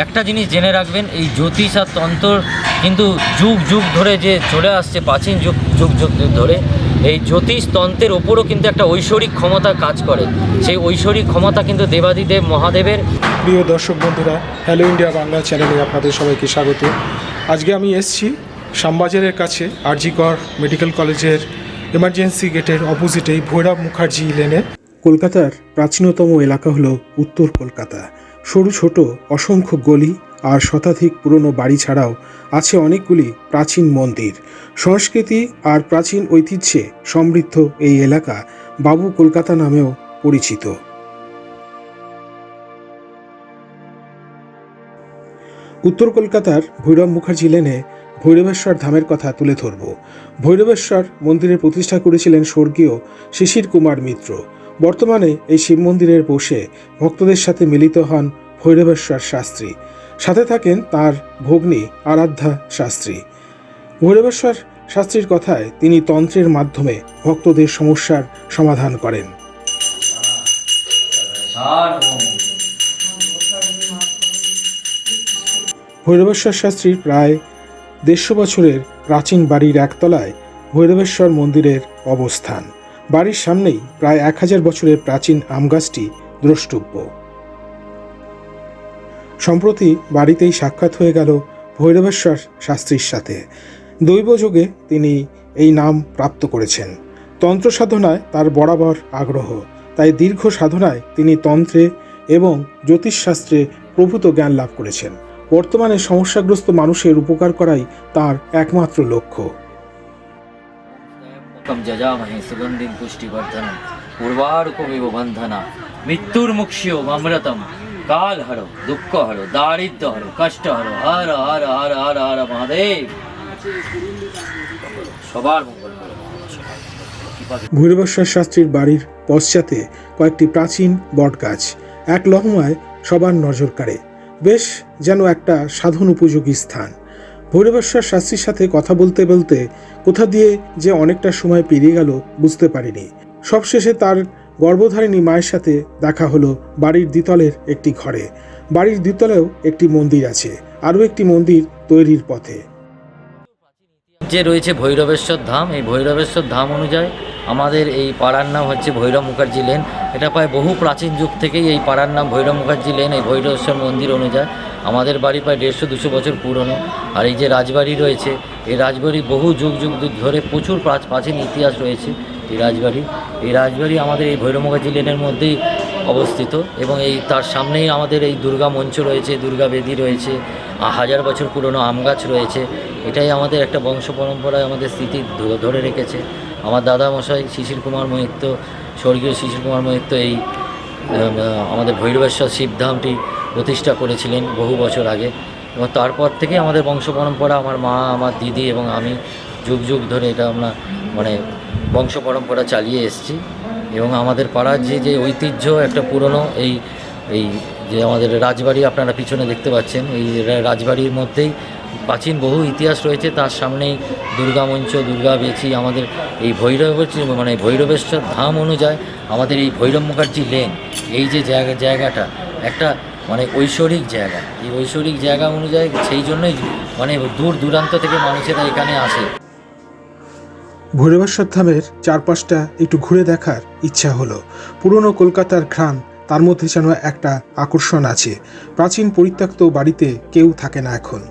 একটা জিনিস জেনে রাখবেন, এই জ্যোতিষ আর তন্ত্র কিন্তু যুগ যুগ ধরে যে চলে আসছে, প্রাচীন যুগ যুগ যুগ ধরে, এই জ্যোতিষ তন্ত্রের ওপরও কিন্তু একটা ঐশ্বরিক ক্ষমতা কাজ করে। সেই ঐশ্বরিক ক্ষমতা কিন্তু দেবাদিদেব মহাদেবের। প্রিয় দর্শক বন্ধুরা হ্যালো ইন্ডিয়া বাংলা চ্যানেলে আপনাদের সবাইকে স্বাগত। আজকে আমি এসেছি শ্যামবাজারের কাছে, আরজিকর মেডিকেল কলেজের এমার্জেন্সি গেটের অপোজিটেই ভৈরব মুখার্জি লেনে কলকাতার প্রাচীনতম এলাকা হলো উত্তর কলকাতা। সরু ছোট, অসংখ্য গলি আর শতাধিক পুরনো বাড়ি ছাড়াও আছে অনেকগুলি প্রাচীন মন্দির। সংস্কৃতি আর প্রাচীন ঐতিহ্যে সমৃদ্ধ এই এলাকা বাবু কলকাতা নামেও পরিচিত। উত্তর কলকাতার ভৈরব মুখার্জি লেনে ভৈরবেশ্বর ধামের কথা তুলে ধরব। ভৈরবেশ্বর মন্দিরের প্রতিষ্ঠা করেছিলেন স্বর্গীয় শিশির কুমার মিত্র। বর্তমানে এই শিব মন্দিরের বসে ভক্তদের সাথে মিলিত হন ভৈরবেশ্বর শাস্ত্রী। সাথে থাকেন তার ভগ্নী আরাধ্যা শাস্ত্রী। ভৈরবেশ্বর শাস্ত্রীর কথায় তিনি তন্ত্রের মাধ্যমে ভক্তদের সমস্যার সমাধান করেন। ভৈরবেশ্বর শাস্ত্রীর প্রায় দেড়শো বছরের প্রাচীন বাড়ির একতলায় ভৈরবেশ্বর মন্দিরের অবস্থান। বাড়ির সামনেই প্রায় এক হাজার বছরের প্রাচীন আম গাছটি দ্রষ্টব্য। সম্প্রতি বাড়িতেই সাক্ষাৎ হয়ে গেল ভৈরবেশ্বর শাস্ত্রীর সাথে। দৈবযোগে তিনি এই নাম প্রাপ্ত করেছেন। তন্ত্র সাধনায় তার বরাবর আগ্রহ, তাই দীর্ঘ সাধনায় তিনি তন্ত্রে এবং জ্যোতিষশাস্ত্রে প্রভূত জ্ঞান লাভ করেছেন। বর্তমানে সমস্যাগ্রস্ত মানুষের উপকার করাই তার একমাত্র লক্ষ্য। কম যজামহে সুগন্ধিম পুষ্টিবর্ধনম, পূর্বারুকমিব বন্ধনা, মৃত্যুর মুক্ষিও অমৃতম কাল হরো দুঃখ হরো দারিদ্র হরো কষ্ট হরো হর হর হর হর হর মহাদেব সবার মঙ্গল শাস্ত্রীর বাড়ির পশ্চাতে কয়েকটি প্রাচীন বটগাছ এক লহমায় সবার নজর কাড়ে। বেশ যেন একটা সাধন উপযোগী স্থান। ভৈরবেশ্বর শাস্ত্রীর সাথে কথা বলতে বলতে কোথা দিয়ে যে অনেকটা সময় পেরিয়ে গেল বুঝতে পারিনি। সবশেষে তার গর্ভধারিণী মায়ের সাথে দেখা হলো বাড়ির দ্বিতলের একটি ঘরে। বাড়ির দ্বিতলেও একটি মন্দির আছে, আরও একটি মন্দির তৈরির পথে। যে রয়েছে ভৈরবেশ্বর ধাম। এই ভৈরবেশ্বর ধাম অনুযায়ী আমাদের এই পাড়ার নাম হচ্ছে ভৈরব মুখার্জি লেন। এটা প্রায় বহু প্রাচীন যুগ থেকেই এই পাড়ার নাম ভৈরব মুখার্জি লেন। এই ভৈরবেশ্বর মন্দির অনুযায়ী আমাদের বাড়ি প্রায় দেড়শো দুশো বছর পুরনো। আর এই যে রাজবাড়ি রয়েছে, এই রাজবাড়ি বহু যুগ যুগ ধরে প্রচুর প্রাচীন ইতিহাস রয়েছে এই রাজবাড়ি। এই রাজবাড়ি আমাদের এই ভৈরব মুখার্জি লেনের মধ্যেই অবস্থিত এবং এই তার সামনেই আমাদের এই দুর্গা মঞ্চ রয়েছে, দুর্গা বেদি রয়েছে হাজার বছর পুরনো আম গাছ রয়েছে। এটাই আমাদের একটা বংশ পরম্পরায় আমাদের স্মৃতি ধরে রেখেছে। আমার দাদা মশাই শিশির কুমার মহিত্য স্বর্গীয় শিশির কুমার মহিত্য এই আমাদের ভৈরবেশ্বর শিবধামটি প্রতিষ্ঠা করেছিলেন বহু বছর আগে। এবং তারপর থেকে আমাদের বংশ পরম্পরা, আমার মা, আমার দিদি এবং আমি যুগ যুগ ধরে এটা আমরা মানে বংশ পরম্পরা চালিয়ে এসেছি। এবং আমাদের পাড়ার যে যে ঐতিহ্য একটা পুরনো এই এই যে আমাদের রাজবাড়ি আপনারা পিছনে দেখতে পাচ্ছেন, এই রাজবাড়ির মধ্যেই প্রাচীন বহু ইতিহাস রয়েছে, তার সামনেই দুর্গা মঞ্চ, দুর্গা বেচি, আমাদের এই ভৈরবের মানে ভৈরবেশ্বর ধাম অনুযায়ী আমাদের এই ভৈরব মুখার্জি লেন, এই যে জায়গা, জায়গাটা একটা মানে ঐশ্বরিক জায়গা। এই ঐশ্বরিক জায়গা অনুযায়ী সেই জন্যই মানে দূর দূরান্ত থেকে মানুষেরা এখানে আসে। ভৈরবেশ্বর ধামের চারপাশটা একটু ঘুরে দেখার ইচ্ছা হলো। পুরনো কলকাতার ঘ্রাণ, তার মধ্যে যেন একটা আকর্ষণ আছে। প্রাচীন পরিত্যক্ত বাড়িতে কেউ থাকে না এখন।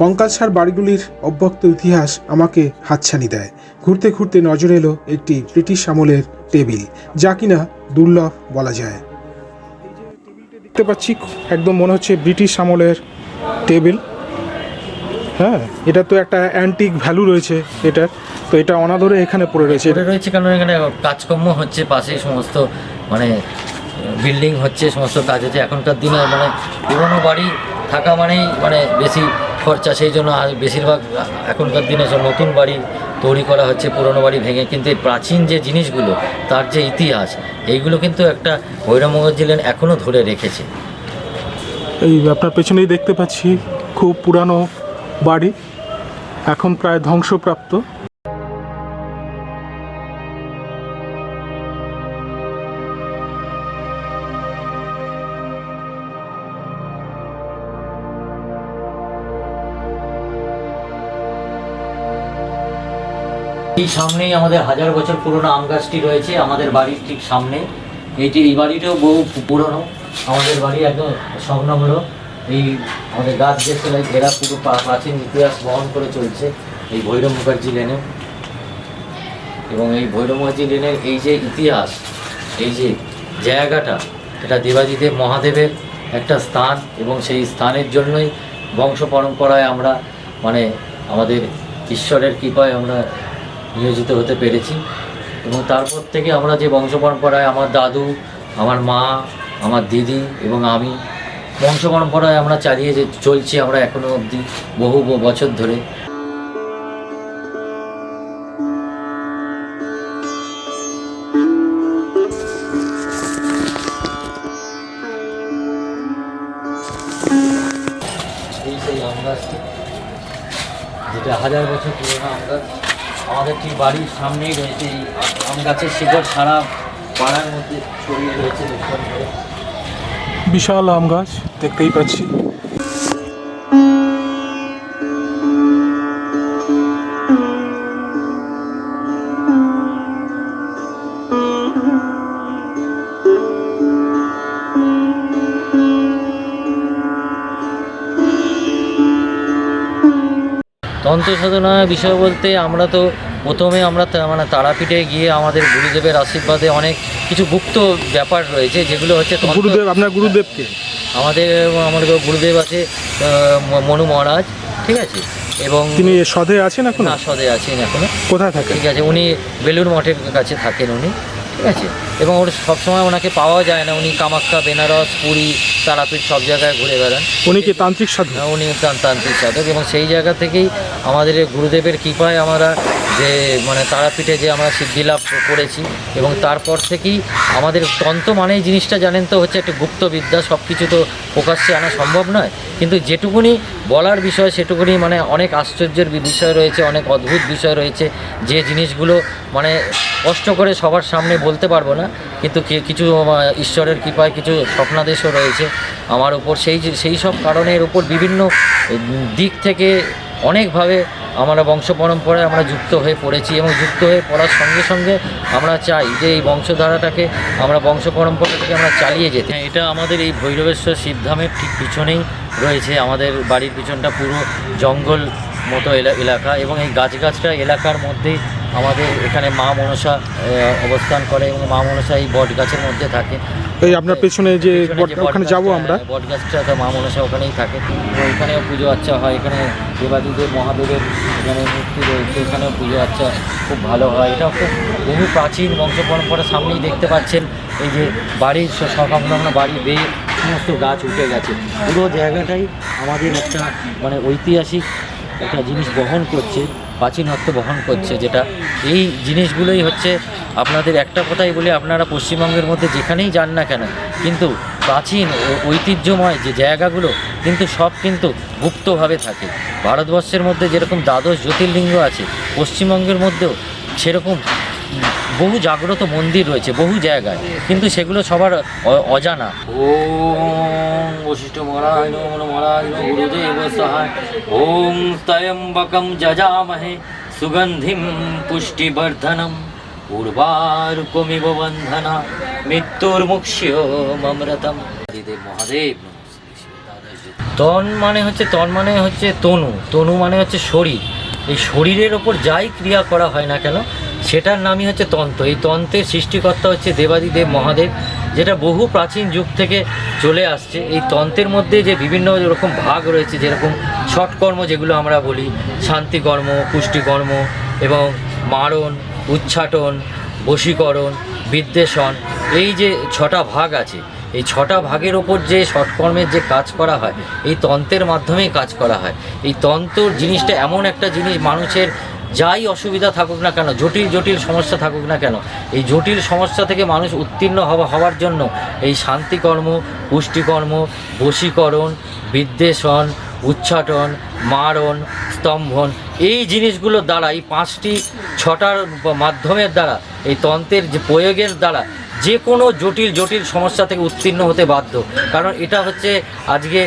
কঙ্কালসার বাড়িগুলির অব্যক্ত ইতিহাস আমাকে হাতছানি দেয়। ঘুরতে ঘুরতে নজর এলো একটি ব্রিটিশ আমলের টেবিল, যা কিনা দুর্লভ বলা যায়। দেখতে পাচ্ছি, একদম মনে হচ্ছে ব্রিটিশ আমলের টেবিল। হ্যাঁ এটা তো একটা অ্যান্টিক ভ্যালু রয়েছে এটার। তো এটা অনাদরে এখানে পড়ে রয়েছে। এটা রয়েছে কারণ এখানে কাজকর্ম হচ্ছে পাশে সমস্ত মানে বিল্ডিং হচ্ছে, সমস্ত কাজ হচ্ছে। এখনকার দিনে মানে পুরনো বাড়ি থাকা মানেই মানে বেশি খরচা, সেই জন্য বেশিরভাগ এখনকার দিনে সব নতুন বাড়ি তৈরি করা হচ্ছে, পুরনো বাড়ি ভেঙে। কিন্তু এই প্রাচীন যে জিনিসগুলো, তার যে ইতিহাস, এইগুলো কিন্তু একটা ভৈরবমঙ্গল জেলেন এখনও ধরে রেখেছে। এই আপনার পেছনেই দেখতে পাচ্ছি খুব পুরানো বাড়ি, এখন প্রায় ধ্বংসপ্রাপ্ত। এই সামনেই আমাদের হাজার বছর পুরনো আম গাছটি রয়েছে আমাদের বাড়ির ঠিক সামনে। এইটি এই বাড়িটাও বহু পুরনো। আমাদের বাড়ি একদম সংলগ্ন এই আমাদের গাছ দেশলাই ঘেরা পুরো প্রাচীন ইতিহাস বহন করে চলছে এই ভৈরব মুখার্জি লেনে। এবং এই ভৈরব মুখার্জি লেনের এই যে ইতিহাস, এই যে জায়গাটা, এটা দেবাদিদেব মহাদেবের একটা স্থান এবং সেই স্থানের জন্যই বংশ পরম্পরায় আমরা মানে আমাদের ঈশ্বরের কৃপায় আমরা নিয়োজিত হতে পেরেছি। এবং তারপর থেকে আমরা যে বংশ পরম্পরায় আমার দাদু, আমার মা, আমার দিদি এবং আমি বংশ পরম্পরায় আমরা চালিয়ে যে চলছি আমরা এখনও অবধি বহু বছর ধরে। আমাদের ঠিক বাড়ির সামনেই রয়েছে এই আম গাছের শিকড় সারা পাড়ার মধ্যে ছড়িয়ে রয়েছে। বিশাল আম গাছ দেখতেই পাচ্ছি। তন্ত্র বিষয় বলতে আমরা তো প্রথমে আমরা মানে তারাপীঠে গিয়ে আমাদের গুরুদেবের আশীর্বাদে অনেক কিছু গুপ্ত ব্যাপার রয়েছে যেগুলো হচ্ছে গুরুদেব আপনার গুরুদেবকে? আমাদের আমাদের গুরুদেব আছে মনু মহারাজ ঠিক আছে? এবং তিনি সদে আছেন এখন? না সদে আছেন এখনও। কোথায় থাকেন? ঠিক আছে উনি বেলুর মঠের কাছে থাকেন উনি। ঠিক আছে? এবং ওর সবসময় ওনাকে পাওয়া যায় না। উনি কামাখ্যা বেনারস পুরী তারাপীঠ সব জায়গায় ঘুরে বেড়ান। উনি কি তান্ত্রিক সাধু হ্যাঁ, উনি তান- তান্ত্রিক সাধক এবং সেই জায়গা থেকেই আমাদের গুরুদেবের কৃপায় আমরা যে মানে তারাপীঠে যে আমরা সিদ্ধি লাভ করেছি এবং তারপর থেকেই আমাদের তন্ত্র মানে জিনিসটা জানেন তো হচ্ছে একটা গুপ্ত বিদ্যা সব কিছু তো প্রকাশ্যে আনা সম্ভব নয়। কিন্তু যেটুকুনি বলার বিষয়, সেটুকুনি মানে অনেক আশ্চর্যের বিষয় রয়েছে, অনেক অদ্ভুত বিষয় রয়েছে। যে জিনিসগুলো মানে কষ্ট করে সবার সামনে বলতে পারব না, কিন্তু কিছু ঈশ্বরের কৃপায় কিছু স্বপ্নাদেশও রয়েছে আমার উপর। সেই সেই সব কারণের উপর বিভিন্ন দিক থেকে অনেকভাবে আমরা বংশ পরম্পরায় আমরা যুক্ত হয়ে পড়েছি এবং যুক্ত হয়ে পড়ার সঙ্গে সঙ্গে আমরা চাই যে এই বংশধারাটাকে আমরা বংশ পরম্পরাটাকে আমরা চালিয়ে যেতে। হ্যাঁ, এটা আমাদের এই ভৈরবেশ্বর শিবধামের ঠিক পিছনেই রয়েছে আমাদের বাড়ির পিছনটা পুরো জঙ্গল মতো এলা- এলাকা এবং এই গাছগাছটা এলাকার মধ্যেই আমাদের এখানে মা মনসা অবস্থান করে এবং মা মনসা এই বট গাছের মধ্যে থাকে। এই আপনার পেছনে যে ওখানে যাব আমরা। হ্যাঁ, বট গাছটা তো মা মনসা ওখানেই থাকে। তো ওইখানেও পুজো আচ্ছা হয় এখানে দেবাদিদেব মহাদেবের এখানে মূর্তি রয়েছে এখানেও পুজো আচ্ছা খুব ভালো হয়। এটা খুব বহু প্রাচীন বংশ পরম্পরার সামনেই দেখতে পাচ্ছেন। এই যে বাড়ির সংলগ্ন বাড়ি বেয়ে সমস্ত গাছ উঠে গেছে। পুরো জায়গাটাই আমাদের একটা মানে ঐতিহাসিক একটা জিনিস বহন করছে প্রাচীনত্ব বহন করছে, যেটা এই জিনিসগুলোই হচ্ছে আপনাদের একটা কথাই বলি, আপনারা পশ্চিমবঙ্গের মধ্যে যেখানেই যান না কেন, কিন্তু প্রাচীন ও ঐতিহ্যময় যে জায়গাগুলো, কিন্তু সব কিন্তু গুপ্তভাবে থাকে। ভারতবর্ষের মধ্যে যেরকম দ্বাদশ জ্যোতির্লিঙ্গ আছে, পশ্চিমবঙ্গের মধ্যেও সেরকম বহু জাগ্রত মন্দির রয়েছে, বহু জায়গায়। কিন্তু সেগুলো সবার অজানা। ওম বশিষ্ঠ মহারাজ মহারাজ গুরুদেব সহায় ওম ত্রয়ম্বকম যজামহে সুগন্ধিম পুষ্টিবর্ধনম। উর্বারুকমিব বন্ধনা, মৃত্যুর্মুক্ষ্য মমরতম। হরিদেব মহাদেব। তন মানে হচ্ছে, তন মানে হচ্ছে তনু। তনু মানে হচ্ছে শরীর। এই শরীরের ওপর যাই ক্রিয়া করা হয় না কেন সেটার নামই হচ্ছে তন্ত্র। এই তন্ত্রের সৃষ্টিকর্তা হচ্ছে দেবাদিদেব মহাদেব, যেটা বহু প্রাচীন যুগ থেকে চলে আসছে। এই তন্ত্রের মধ্যে যে বিভিন্ন রকম ভাগ রয়েছে, যেরকম ছটকর্ম যেগুলো আমরা বলি, শান্তিকর্ম, পুষ্টিকর্ম এবং মারণ, উচ্ছাটন, বশীকরণ, বিদ্বেষণ, এই যে ছটা ভাগ আছে, এই ছটা ভাগের ওপর যে সৎকর্মের যে কাজ করা হয়, এই তন্ত্রের মাধ্যমেই কাজ করা হয়। এই তন্ত্র জিনিসটা এমন একটা জিনিস, মানুষের যাই অসুবিধা থাকুক না কেন, জটিল জটিল সমস্যা থাকুক না কেন, এই জটিল সমস্যা থেকে মানুষ উত্তীর্ণ হওয়া, হওয়ার জন্য এই শান্তিকর্ম, পুষ্টিকর্ম, বশীকরণ, বিদ্বেষণ, উচ্ছাটন, মারণ, স্তম্ভন, এই জিনিসগুলোর দ্বারা, এই পাঁচটি, ছটার মাধ্যমের দ্বারা, এই তন্ত্রের যে প্রয়োগের দ্বারা যে কোনো জটিল জটিল সমস্যা থেকে উত্তীর্ণ হতে বাধ্য। কারণ এটা হচ্ছে আজকে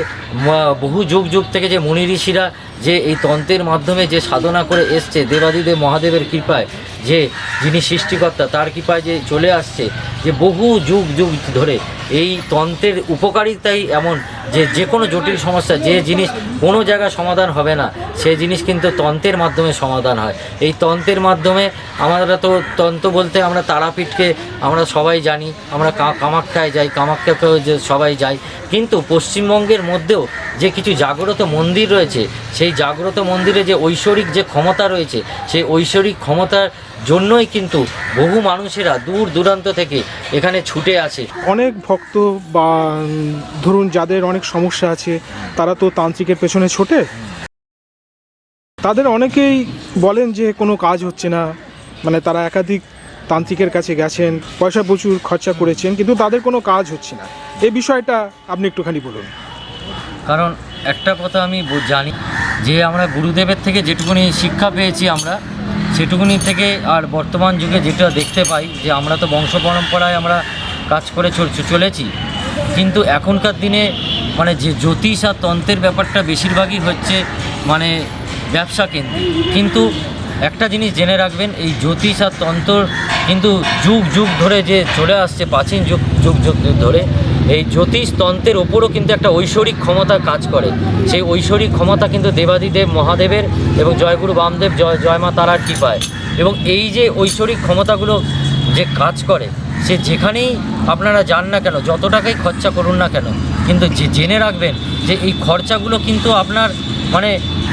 বহু যুগ যুগ থেকে যে মুনি ঋষিরা যে এই তন্ত্রের মাধ্যমে যে সাধনা করে এসছে দেবাদিদেব মহাদেবের কৃপায় যে যিনি সৃষ্টিকর্তা, তার কৃপায় যে চলে আসছে, যে বহু যুগ যুগ ধরে এই তন্ত্রের উপকারিতাই এমন যে যে কোনো জটিল সমস্যা, যে জিনিস কোনো জায়গায় সমাধান হবে না সেই জিনিস কিন্তু তন্ত্রের মাধ্যমে সমাধান হয়। এই তন্ত্রের মাধ্যমে আমরা তো তন্ত্র বলতে আমরা তারাপীঠকে আমরা সবাই জানি, আমরা কামাখ্যায় যাই, কামাখ্যাকেও যে সবাই যাই, কিন্তু পশ্চিমবঙ্গের মধ্যেও যে কিছু জাগ্রত মন্দির রয়েছে, সেই জাগ্রত মন্দিরে যে ঐশ্বরিক যে ক্ষমতা রয়েছে, সেই ঐশ্বরিক ক্ষমতার জন্যই কিন্তু বহু মানুষেরা দূর দূরান্ত থেকে এখানে ছুটে আসে। অনেক ভক্ত বা ধরুন যাদের অনেক সমস্যা আছে তারা তো তান্ত্রিকের পেছনে ছোটে। তাদের অনেকেই বলেন যে কোনো কাজ হচ্ছে না। মানে তারা একাধিক তান্ত্রিকের কাছে গেছেন পয়সা প্রচুর খরচা করেছেন কিন্তু তাদের কোনো কাজ হচ্ছে না। এই বিষয়টা আপনি একটুখানি বলুন। কারণ একটা কথা আমি জানি যে আমরা গুরুদেবের থেকে যেটুকুনি শিক্ষা পেয়েছি আমরা সেটুকুনি থেকে আর বর্তমান যুগে যেটা দেখতে পাই যে আমরা তো বংশ পরম্পরায় আমরা কাজ করে চল- চলেছি। কিন্তু এখনকার দিনে মানে যে জ্যোতিষ আর তন্ত্রের ব্যাপারটা বেশিরভাগই হচ্ছে মানে ব্যবসা কেন্দ্রিক। কিন্তু একটা জিনিস জেনে রাখবেন, এই জ্যোতিষ আর তন্ত্র কিন্তু যুগ যুগ ধরে যে চলে আসছে, প্রাচীন যুগ যুগ যুগ ধরে এই জ্যোতিষ তন্ত্রের ওপরও কিন্তু একটা ঐশ্বরিক ক্ষমতা কাজ করে। সেই ঐশ্বরিক ক্ষমতা কিন্তু দেবাদিদেব মহাদেবের এবং জয়গুরু বামদেব, জয় জয় মা তারার কৃপায়। এবং এই যে ঐশ্বরিক ক্ষমতাগুলো যে কাজ করে, সে যেখানেই আপনারা যান না কেন যত টাকাই খরচা করুন না কেন, কিন্তু যে জেনে রাখবেন যে এই খরচাগুলো কিন্তু আপনার মানে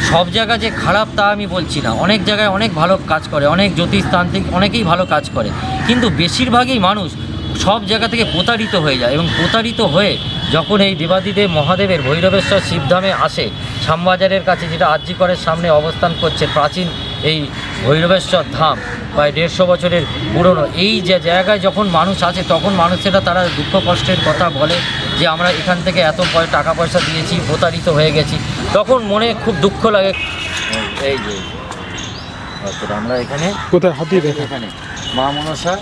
সব জায়গা যে খারাপ তা আমি বলছি না। অনেক জায়গায় অনেক ভালো কাজ করে, অনেক জ্যোতিষতান্ত্রিক অনেকেই ভালো কাজ করে। কিন্তু বেশিরভাগই মানুষ সব জায়গা থেকে প্রতারিত হয়ে যায় এবং প্রতারিত হয়ে যখন এই দেবাদিদেব মহাদেবের ভৈরবেশ্বর শিবধামে আসে শ্যামবাজারের কাছে যেটা আর্যিকরের সামনে অবস্থান করছে প্রাচীন এই ভৈরবেশ্বর ধাম প্রায় দেড়শো বছরের পুরনো এই যে জায়গায় যখন মানুষ আছে তখন মানুষেরা তারা দুঃখ কষ্টের কথা বলে যে আমরা এখান থেকে এত পয়- টাকা পয়সা দিয়েছি প্রতারিত হয়ে গেছি। তখন মনে খুব দুঃখ লাগে। এই যে আমরা এখানে কোথায়? হাত এখানে মা মনসা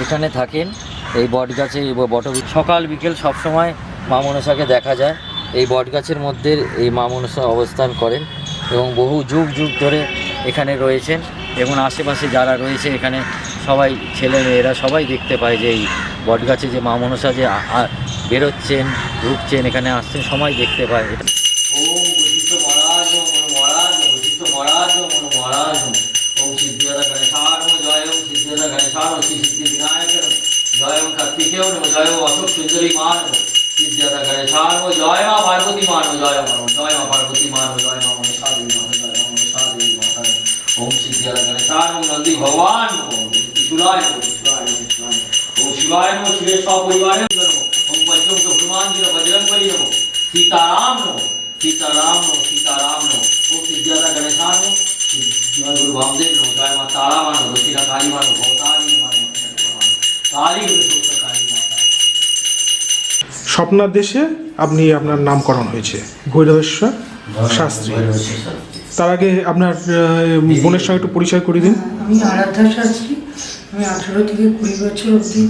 এখানে থাকেন। এই বট গাছে এই বট সকাল বিকেল সব সময় মা মনসাকে দেখা যায় এই বট গাছের মধ্যে এই মা মনসা অবস্থান করেন এবং বহু যুগ যুগ ধরে এখানে রয়েছেন এবং আশেপাশে যারা রয়েছে এখানে সবাই ছেলে মেয়েরা সবাই দেখতে পায় যে এই বট গাছে যে মা মনসা যে বেরোচ্ছেন ঢুকছেন এখানে আসছেন সবাই দেখতে পায় এটা ওম মন মন সিদ্ধিদাতা ওম সিদ্ধিদাতা সিদ্ধি বিনায়ক जय कार्तिकेय नम जय अशोक सुंदरी मान विद्याता वो जय माँ पार्वती मान जय मानो जय माँ पार्वती मान जय माँ मनसा देवी मान जय माँ मनसा देवी मान ओम सिद्धिया गणेशान ओम नंदी भगवान। ओम शिवाय नमो शिवाय नमो शिवाय ओम शिवाय नमो शिवेश्वर परिवार नमो ओम पंचम के हनुमान जी बजरंग बली नमो। सीताराम नमो। सीताराम नमो सीताराम नमो। ओम सिद्धिदाता गणेशान नमो। जय गुरु वामदेव नमो। जय माँ तारा मानो दक्षिणा काली मानो भवतार স্বপ্নার দেশে আপনি আপনার নামকরণ হয়েছে ভৈরবেশ্বর শাস্ত্রী। তার আগে আপনার বোনের সঙ্গে একটু পরিচয় করে দিন। আমি আরাধ্যা শাস্ত্রী। আমি আঠেরো থেকে কুড়ি বছর অবধি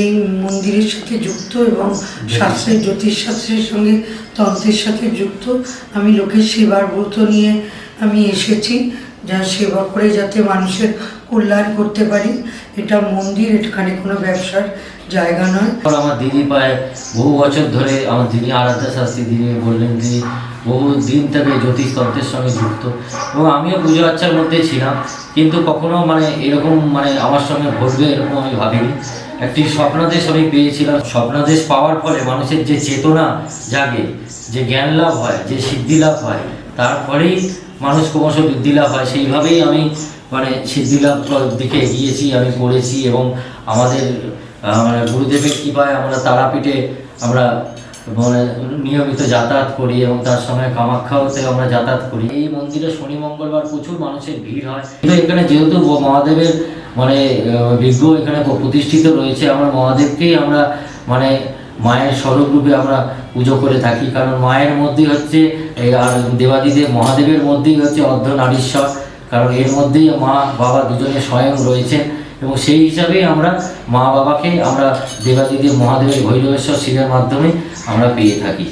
এই মন্দিরের সাথে যুক্ত এবং শাস্ত্রের জ্যোতিষশাস্ত্রের সঙ্গে তন্ত্রের সাথে যুক্ত। আমি লোকের সেবার ব্রত নিয়ে আমি এসেছি যা সেবা করে যাতে মানুষের কল্যাণ করতে পারি। এটা মন্দির, এখানে কোনো ব্যবসার জায়গা নয়। আমার দিদি পায় বহু বছর ধরে আমার দিদি আরাধ্যা শাস্ত্রী দিদি বললেন তিনি বহু দিন থেকে জ্যোতিষ তন্ত্রের সঙ্গে যুক্ত। এবং আমিও পুজো আচ্ছার মধ্যে ছিলাম, কিন্তু কখনো মানে এরকম মানে আমার সঙ্গে ঘটবে এরকম আমি ভাবিনি। একটি স্বপ্নাদেশ আমি পেয়েছিলাম। স্বপ্নাদেশ পাওয়ার ফলে মানুষের যে চেতনা জাগে, যে জ্ঞান লাভ হয়, যে সিদ্ধি লাভ হয় তারপরেই মানুষ ক্রমশ বৃদ্ধি লাভ হয়। সেইভাবেই আমি মানে সিদ্ধি লাভ দিকে এগিয়েছি, আমি করেছি এবং আমাদের মানে গুরুদেবের কৃপায় আমরা তারাপীঠে আমরা মানে নিয়মিত যাতায়াত করি এবং তার সঙ্গে কামাখ্যাতে আমরা যাতায়াত করি। এই মন্দিরে শনি, মঙ্গলবার প্রচুর মানুষের ভিড় হয়। কিন্তু এখানে যেহেতু মহাদেবের মানে বিজ্ঞ এখানে প্রতিষ্ঠিত রয়েছে, আমরা মহাদেবকেই আমরা মানে মায়ের স্বরূপ রূপে আমরা পুজো করে থাকি। কারণ মায়ের মধ্যেই হচ্ছে আর দেবাদিদেব মহাদেবের মধ্যেই হচ্ছে অর্ধ নারীশ্বর কারণ এর মধ্যেই মা, বাবা দুজনে স্বয়ং রয়েছেন এবং সেই হিসাবেই আমরা মা, বাবাকে আমরা দেবাদিদেব মহাদেবের ভৈরবেশ্বর শিবের মাধ্যমে আমরা পেয়ে থাকি।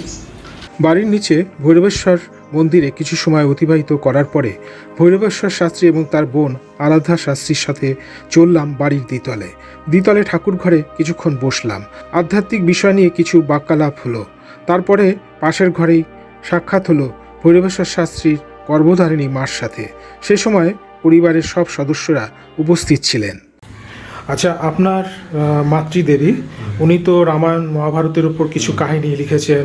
বাড়ির নিচে ভৈরবেশ্বর মন্দিরে কিছু সময় অতিবাহিত করার পরে ভৈরবেশ্বর শাস্ত্রী এবং তার বোন আরাধ্যা শাস্ত্রীর সাথে চললাম বাড়ির দ্বিতলে। দ্বিতলে ঠাকুর ঘরে কিছুক্ষণ বসলাম। আধ্যাত্মিক বিষয় নিয়ে কিছু বাক্যালাপ হলো। তারপরে পাশের ঘরেই সাক্ষাৎ হলো ভৈরবেশ্বর শাস্ত্রীর গর্ভধারিণী মার সাথে। সে সময় পরিবারের সব সদস্যরা উপস্থিত ছিলেন। আচ্ছা আপনার মাতৃদেবী উনি তো রামায়ণ মহাভারতের উপর কিছু কাহিনী লিখেছেন।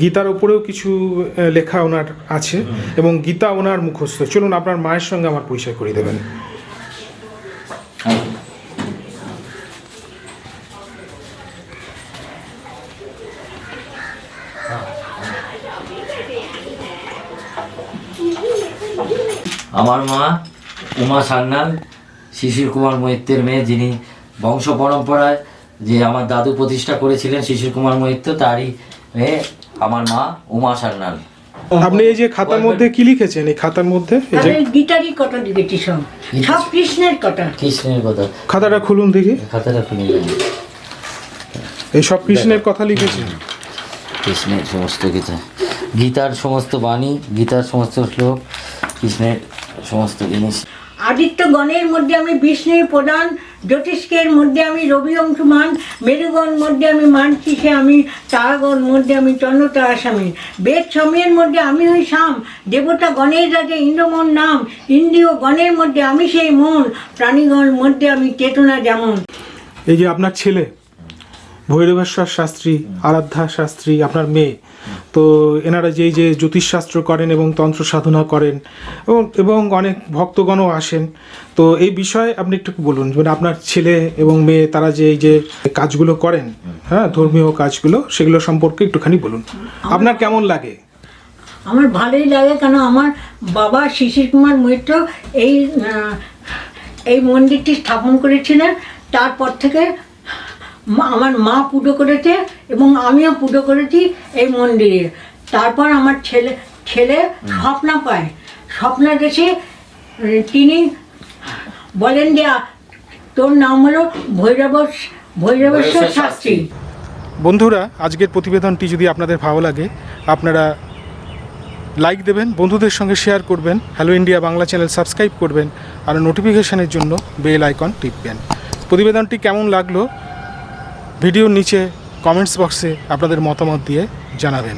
গীতার উপরেও কিছু লেখা ওনার আছে এবং গীতা ওনার মুখস্থ। চলুন আপনার মায়ের সঙ্গে আমার পরিচয় করিয়ে দেবেন। আমার মা উমা সান্যাল শিশির কুমার মৈত্রের মেয়ে যিনি বংশ পরম্পরায় যে আমার দাদু প্রতিষ্ঠা করেছিলেন শিশির কুমার মৈত্র তারই মেয়ে আমার মা উমা সান্যাল। আপনি এই যে খাতার মধ্যে কি লিখেছেন? এই খাতার মধ্যে? এই যে গীতারই কটা লিখেছি সব। সব কৃষ্ণের কটা। কৃষ্ণের কথা। খাতাটা খুলুন দেখি। খাতাটা খুলে নিলাম। এই সব কৃষ্ণের কথা লিখেছেন কৃষ্ণের সমস্ত গীতা। গীতার সমস্ত বাণী গীতার সমস্ত শ্লোক কৃষ্ণের সমস্ত জিনিস। আদিত্য গণের মধ্যে আমি বিষ্ণুর প্রধান জ্যোতিষ্কের মধ্যে আমি রবি অংশমান মেরুগণ মধ্যে আমি মানচিসে আমি তারাগণ মধ্যে আমি চন্দ্রতারা স্বামী বেদ সময়ের মধ্যে আমি হই শাম দেবতা গণের রাজা ইন্দ্রমন নাম ইন্দ্রিয় গণের মধ্যে আমি সেই মন প্রাণীগণ মধ্যে আমি চেতনা যেমন। এই যে আপনার ছেলে ভৈরবেশ্বর শাস্ত্রী আরাধ্যা শাস্ত্রী আপনার মেয়ে তো এনারা যেই যে জ্যোতিষশাস্ত্র করেন এবং তন্ত্র সাধনা করেন এবং এবং অনেক ভক্তগণও আসেন। তো এই বিষয়ে আপনি একটু বলুন মানে আপনার ছেলে এবং মেয়ে তারা যে এই যে কাজগুলো করেন হ্যাঁ ধর্মীয় কাজগুলো সেগুলো সম্পর্কে একটুখানি বলুন। আপনার কেমন লাগে? আমার ভালোই লাগে কেন আমার বাবা শিশির কুমার মৈত্র এই এই মন্দিরটি স্থাপন করেছিলেন। তারপর থেকে আমার মা পুজো করেছে এবং আমিও পুজো করেছি এই মন্দিরে। তারপর আমার ছেলে ছেলে স্বপ্ন পায়। স্বপ্ন দেশে তিনি বলেন যে তোর নাম হলো ভৈরব ভৈরবেশ্বর শাস্ত্রী। বন্ধুরা আজকের প্রতিবেদনটি যদি আপনাদের ভালো লাগে আপনারা লাইক দেবেন বন্ধুদের সঙ্গে শেয়ার করবেন hello India Bangla channel subscribe করবেন আর নোটিফিকেশনের জন্য বেল আইকন টিপবেন। প্রতিবেদনটি কেমন লাগল ভিডিওর নিচে কমেন্টস বক্সে আপনাদের মতামত দিয়ে জানাবেন।